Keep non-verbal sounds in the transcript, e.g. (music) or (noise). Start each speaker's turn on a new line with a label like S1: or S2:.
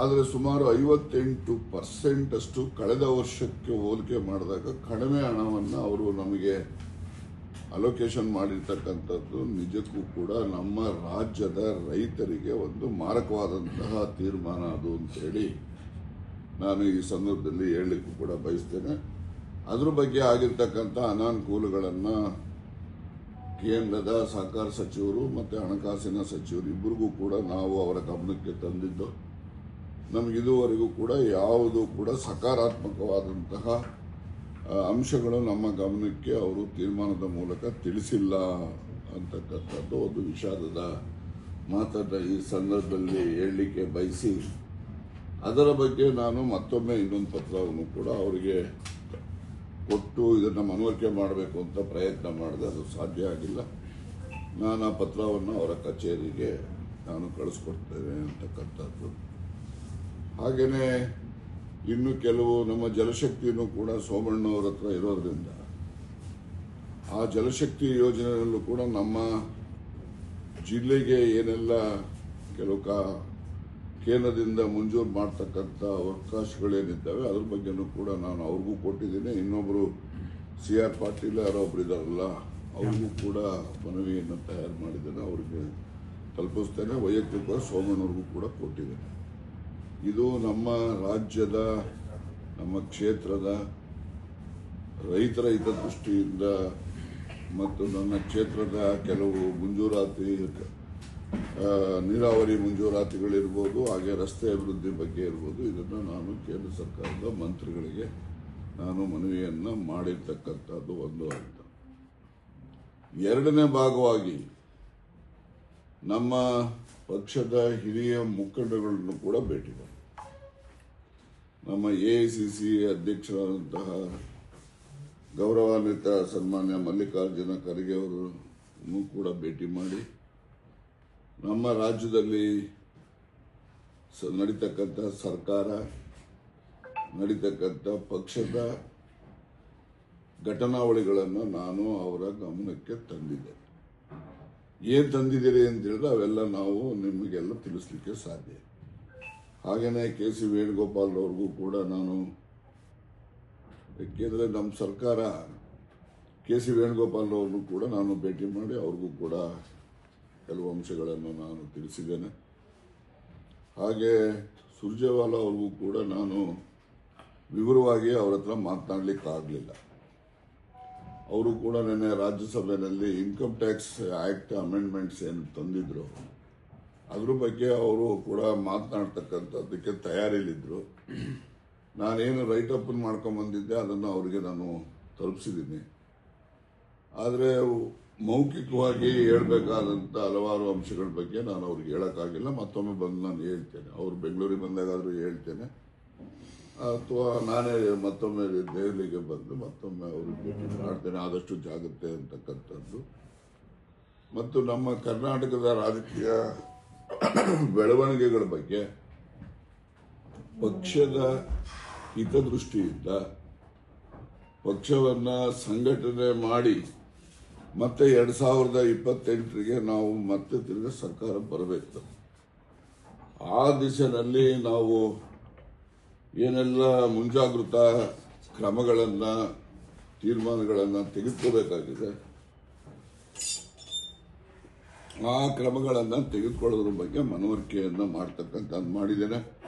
S1: ಆದರೆ ಸುಮಾರು ಐವತ್ತೆಂಟು ಪರ್ಸೆಂಟ್ ಅಷ್ಟು ಕಳೆದ ವರ್ಷಕ್ಕೆ ಹೋಲಿಕೆ ಮಾಡಿದಾಗ ಕಡಿಮೆ ಹಣವನ್ನು ಅವರು ನಮಗೆ ಅಲೋಕೇಶನ್ ಮಾಡಿರ್ತಕ್ಕಂಥದ್ದು ನಿಜಕ್ಕೂ ಕೂಡ ನಮ್ಮ ರಾಜ್ಯದ ರೈತರಿಗೆ ಒಂದು ಮಾರಕವಾದಂತಹ ತೀರ್ಮಾನ ಅದು ಅಂತೇಳಿ ನಾನು ಈ ಸಂದರ್ಭದಲ್ಲಿ ಹೇಳಲಿಕ್ಕೂ ಕೂಡ ಬಯಸ್ತೇನೆ. ಅದ್ರ ಬಗ್ಗೆ ಆಗಿರ್ತಕ್ಕಂಥ ಅನಾನುಕೂಲಗಳನ್ನು ಕೇಂದ್ರದ ಸಹಕಾರ ಸಚಿವರು ಮತ್ತು ಹಣಕಾಸಿನ ಸಚಿವರು ಇಬ್ಬರಿಗೂ ಕೂಡ ನಾವು ಅವರ ಗಮನಕ್ಕೆ ತಂದಿದ್ದು. ನಮಗೆ ಇದುವರೆಗೂ ಕೂಡ ಯಾವುದು ಕೂಡ ಸಕಾರಾತ್ಮಕವಾದಂತಹ ಅಂಶಗಳು ನಮ್ಮ ಗಮನಕ್ಕೆ ಅವರು ತೀರ್ಮಾನದ ಮೂಲಕ ತಿಳಿಸಿಲ್ಲ ಅಂತಕ್ಕಂಥದ್ದು ಒಂದು ವಿಷಾದದ ಮಾತನ್ನು ಈ ಸಂದರ್ಭದಲ್ಲಿ ಹೇಳಲಿಕ್ಕೆ ಬಯಸಿ, ಅದರ ಬಗ್ಗೆ ನಾನು ಮತ್ತೊಮ್ಮೆ ಇನ್ನೊಂದು ಪತ್ರವನ್ನು ಕೂಡ ಅವರಿಗೆ ಕೊಟ್ಟು ಇದನ್ನು ಮನವರಿಕೆ ಮಾಡಬೇಕು ಅಂತ ಪ್ರಯತ್ನ ಮಾಡಿದೆ. ಅದು ಸಾಧ್ಯ ಆಗಿಲ್ಲ. ನಾನು ಆ ಪತ್ರವನ್ನು ಅವರ ಕಚೇರಿಗೆ ನಾನು ಕಳಿಸ್ಕೊಡ್ತೇನೆ ಅಂತಕ್ಕಂಥದ್ದು. ಹಾಗೆಯೇ ಇನ್ನು ಕೆಲವು ನಮ್ಮ ಜಲಶಕ್ತಿಯನ್ನು ಕೂಡ ಸೋಮಣ್ಣವ್ರ ಹತ್ರ ಇರೋದ್ರಿಂದ ಆ ಜಲಶಕ್ತಿ ಯೋಜನೆಯಲ್ಲೂ ಕೂಡ ನಮ್ಮ ಜಿಲ್ಲೆಗೆ ಏನೆಲ್ಲ ಕೆಲವು ಕಾ ಕೇಂದ್ರದಿಂದ ಮಂಜೂರು ಮಾಡ್ತಕ್ಕಂಥ ಅವಕಾಶಗಳೇನಿದ್ದಾವೆ, ಅದ್ರ ಬಗ್ಗೆನೂ ಕೂಡ ನಾನು ಅವ್ರಿಗೂ ಕೊಟ್ಟಿದ್ದೀನಿ. ಇನ್ನೊಬ್ಬರು ಸಿ ಆರ್ ಪಾಟೀಲ್ ಯಾರೋ ಒಬ್ರು ಇದಾರಲ್ಲ ಅವ್ರಿಗೂ ಕೂಡ ಮನವಿಯನ್ನು ತಯಾರು ಮಾಡಿದ್ದೇನೆ. ಅವ್ರಿಗೆ ತಲುಪಿಸ್ತೇನೆ. ವೈಯಕ್ತಿಕವಾಗಿ ಸೋಮಣ್ಣವ್ರಿಗೂ ಕೂಡ ಕೊಟ್ಟಿದ್ದೇನೆ. ಇದು ನಮ್ಮ ರಾಜ್ಯದ, ನಮ್ಮ ಕ್ಷೇತ್ರದ ರೈತರ ಹಿತದೃಷ್ಟಿಯಿಂದ ಮತ್ತು ನನ್ನ ಕ್ಷೇತ್ರದ ಕೆಲವು ಮುಂಜೂರಾತಿ ನೀರಾವರಿ ಮುಂಜೂರಾತಿಗಳಿರ್ಬೋದು, ಹಾಗೆ ರಸ್ತೆ ಅಭಿವೃದ್ಧಿ ಬಗ್ಗೆ ಇರ್ಬೋದು, ಇದನ್ನು ನಾನು ಕೇಂದ್ರ ಸರ್ಕಾರದ ಮಂತ್ರಿಗಳಿಗೆ ನಾನು ಮನವಿಯನ್ನು ಮಾಡಿರ್ತಕ್ಕಂಥದ್ದು ಒಂದು ಅಂತ. ಎರಡನೇ ಭಾಗವಾಗಿ ನಮ್ಮ ಪಕ್ಷದ ಹಿರಿಯ ಮುಖಂಡಗಳನ್ನು ಕೂಡ ಭೇಟಿ ಮಾಡಿ ನಮ್ಮ ಎ ಸಿ ಸಿ ಅಧ್ಯಕ್ಷರಾದಂತಹ ಗೌರವಾನ್ವಿತ ಸನ್ಮಾನ್ಯ ಮಲ್ಲಿಕಾರ್ಜುನ ಖರ್ಗೆ ಅವರು ಕೂಡ ಭೇಟಿ ಮಾಡಿ ನಮ್ಮ ರಾಜ್ಯದಲ್ಲಿ ನಡೀತಕ್ಕಂಥ ಸರ್ಕಾರ, ನಡೀತಕ್ಕಂಥ ಪಕ್ಷದ ಘಟನಾವಳಿಗಳನ್ನು ನಾನು ಅವರ ಗಮನಕ್ಕೆ ತಂದಿದ್ದೆ. ಏನು ತಂದಿದ್ದೀರಿ ಅಂತ ಹೇಳಿದ್ರೆ ಅವೆಲ್ಲ ನಾವು ನಿಮಗೆಲ್ಲ ತಿಳಿಸ್ಲಿಕ್ಕೆ ಸಾಧ್ಯ. ಹಾಗೆಯೇ ಕೆ ಸಿ ವೇಣುಗೋಪಾಲ್ ಅವ್ರಿಗೂ ಕೂಡ ನಾನು ಏಕೆಂದರೆ ನಮ್ಮ ಸರ್ಕಾರ ಕೆ ಸಿ ವೇಣುಗೋಪಾಲ್ ಕೂಡ ನಾನು ಭೇಟಿ ಮಾಡಿ ಅವ್ರಿಗೂ ಕೂಡ ಕೆಲವು ಅಂಶಗಳನ್ನು ನಾನು ತಿಳಿಸಿದ್ದೇನೆ. ಹಾಗೆ ಸುರ್ಜೇವಾಲಾ ಅವ್ರಿಗೂ ಕೂಡ ನಾನು ವಿವರವಾಗಿ ಅವ್ರ ಹತ್ರ ಮಾತನಾಡಲಿಕ್ಕಾಗಲಿಲ್ಲ. ಅವರು ಕೂಡ ನಿನ್ನೆ ರಾಜ್ಯಸಭೆಯಲ್ಲಿ ಇನ್ಕಮ್ ಟ್ಯಾಕ್ಸ್ ಆ್ಯಕ್ಟ್ ಅಮೆಂಡ್ಮೆಂಟ್ಸ್ ಏನು ತಂದಿದ್ರು. ಅದ್ರ ಬಗ್ಗೆ ಅವರು ಕೂಡ ಮಾತನಾಡ್ತಕ್ಕಂಥದ್ದಕ್ಕೆ ತಯಾರಿಲಿದ್ರು ನಾನೇನು ರೈಟ್ ಅಪ್ ಮಾಡ್ಕೊಂಬಂದಿದ್ದೆ ಅದನ್ನು ಅವರಿಗೆ ನಾನು ತಲುಪಿಸಿದ್ದೀನಿ. ಆದರೆ ಮೌಖಿಕವಾಗಿ ಹೇಳಬೇಕಾದಂಥ ಹಲವಾರು ಅಂಶಗಳ ಬಗ್ಗೆ ನಾನು ಅವ್ರಿಗೆ ಹೇಳೋಕ್ಕಾಗಿಲ್ಲ, ಮತ್ತೊಮ್ಮೆ ಬಂದು ನಾನು ಹೇಳ್ತೇನೆ. ಅವ್ರು ಬೆಂಗಳೂರಿಗೆ ಬಂದಾಗಾದರೂ ಹೇಳ್ತೇನೆ. ಅಥವಾ ನಾನೇ ಮತ್ತೊಮ್ಮೆ ದೆಹಲಿಗೆ ಬಂದು ಮತ್ತೊಮ್ಮೆ ಅವ್ರಿಗೆ ಭೇಟಿ ಮಾಡ್ತೇನೆ, ಆದಷ್ಟು ಜಾಗ್ರತೆ ಅಂತಕ್ಕಂಥದ್ದು. ಮತ್ತು ನಮ್ಮ ಕರ್ನಾಟಕದ ರಾಜಕೀಯ (coughs) ಬೆಳವಣಿಗೆಗಳ ಬಗ್ಗೆ ಪಕ್ಷದ ಹಿತದೃಷ್ಟಿಯಿಂದ ಪಕ್ಷವನ್ನ ಸಂಘಟನೆ ಮಾಡಿ ಮತ್ತೆ ಎರಡ್ ಸಾವಿರದ ಇಪ್ಪತ್ತೆಂಟರಿಗೆ ನಾವು ಮತ್ತೆ ತಿರುಗಿ ಸರ್ಕಾರ ಬರಬೇಕು. ಆ ದಿಶೆಯಲ್ಲಿ ನಾವು ಏನೆಲ್ಲ ಮುಂಜಾಗೃತಾ ಕ್ರಮಗಳನ್ನ, ತೀರ್ಮಾನಗಳನ್ನ ತೆಗೆದುಕೋಬೇಕಾಗಿದೆ. ಆ ಕ್ರಮಗಳನ್ನು ತೆಗೆದುಕೊಳ್ಳೋದ್ರ ಬಗ್ಗೆ ಮನವರಿಕೆಯನ್ನು ಮಾಡ್ತಕ್ಕಂಥದ್ದು ಮಾಡಿದ್ದೇನೆ.